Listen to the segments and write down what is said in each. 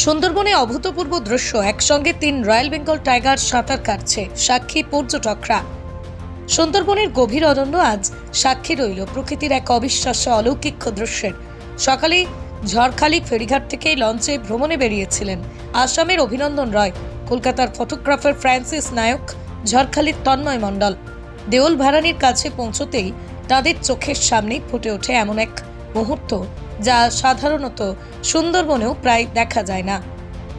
সুন্দরবনে অভূতপূর্ব দৃশ্য। একসঙ্গে তিন রয়্যাল বেঙ্গল টাইগার সাঁতার কাটছে সাক্ষী পর্যটকরা। সুন্দরবনের গভীর অরণ্য আজ সাক্ষী রইল প্রকৃতির এক অবিশ্বাস্য অলৌকিক দৃশ্যের। সকালে ঝড়খালি ফেরিঘাট থেকে লঞ্চে ভ্রমণে বেরিয়েছিলেন আসামের অভিনন্দন রয়, কলকাতার ফটোগ্রাফার ফ্রান্সিস নায়ক, ঝড়খালির তন্ময় মণ্ডল। দেওল ভারানির কাছে পৌঁছতেই তাদের চোখের সামনেই ফুটে ওঠে এমন এক মুহূর্ত যা সাধারণত সুন্দরবনেও প্রায় দেখা যায় না।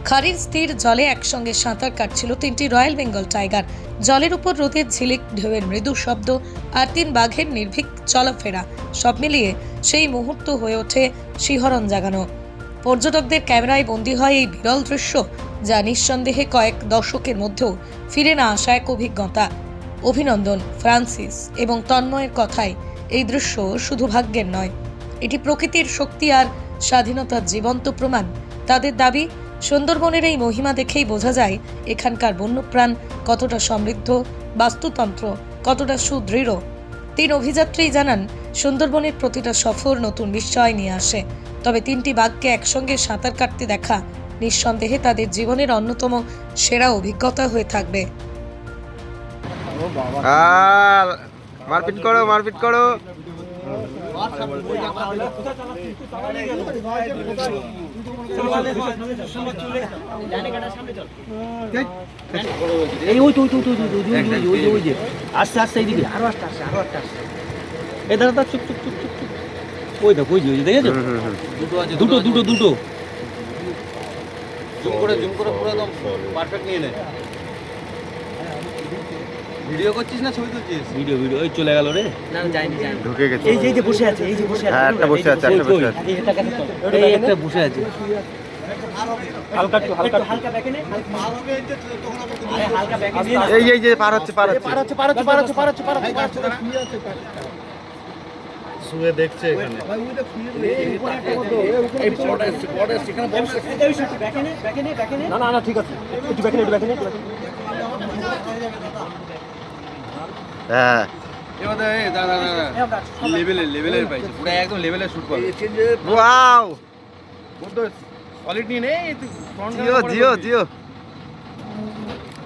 খারির স্থির জলে একসঙ্গে সাঁতার কাটছিল তিনটি রয়্যাল বেঙ্গল টাইগার। জলের উপর রোদের ঝিলিক ঢেউয়ের মৃদু শব্দ আর তিন বাঘের নির্ভীক চলাফেরা। সব মিলিয়ে সেই মুহূর্ত হয়ে ওঠে শিহরণ জাগানো। পর্যটকদের ক্যামেরায় বন্দী হয় এই বিরল দৃশ্য, যা নিঃসন্দেহে কয়েক দশকের মধ্যেও ফিরে না আসা এক অভিজ্ঞতা। অভিনন্দন, ফ্রান্সিস এবং তন্ময়ের কথায়, এই দৃশ্য শুধু ভাগ্যের নয়। এটি প্রকৃতির শক্তি আর স্বাধীনতার জীবন্ত প্রমাণ। তাদের দাবি, সুন্দরবনের এই মহিমা দেখেই বোঝা যায় এখানকার বন্যপ্রাণ কতটা সমৃদ্ধ, বাস্তুতন্ত্র কতটা সুদৃঢ়। তিন অভিযাত্রী জানান, সুন্দরবনের প্রতিটা সফর নতুন বিস্ময় নিয়ে আসে। তবে তিনটি বাঘকে একসঙ্গে সাঁতার কাটতে দেখা নিঃসন্দেহে তাদের জীবনের অন্যতম সেরা অভিজ্ঞতা হয়ে থাকবে। মারপিট করো মারপিট করো। এই ওই যে, আস্তে আস্তে এইদিকে আরও আস্তে আরও আস্তে দাদা চুপ চুপ চুপ চুপ চুপ। দুটো দুটো দুটো জুম করে জুম করে পুরো একদম পারফেক্ট নিয়ে নে ভিডিও করছিস না ছবি তুলছিস? ভিডিও ভিডিও ওই চলে গেল রে। না যাইনি যাইনি। ঢুকে গেছে। এই যে এই যে বসে আছে এই যে বসে আছে। হ্যাঁ, একটা বসে আছে একটা বসে আছে। এই একটা বসে আছে। এই যে ঠিক আছে।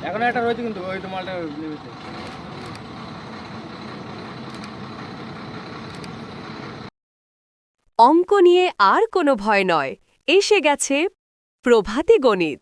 এখন একটা রয়েছে কিন্তু ওই তো মালটা অঙ্ক নিয়ে আর কোনো ভয় নয়। এসে গেছে প্রভাতী গণিত।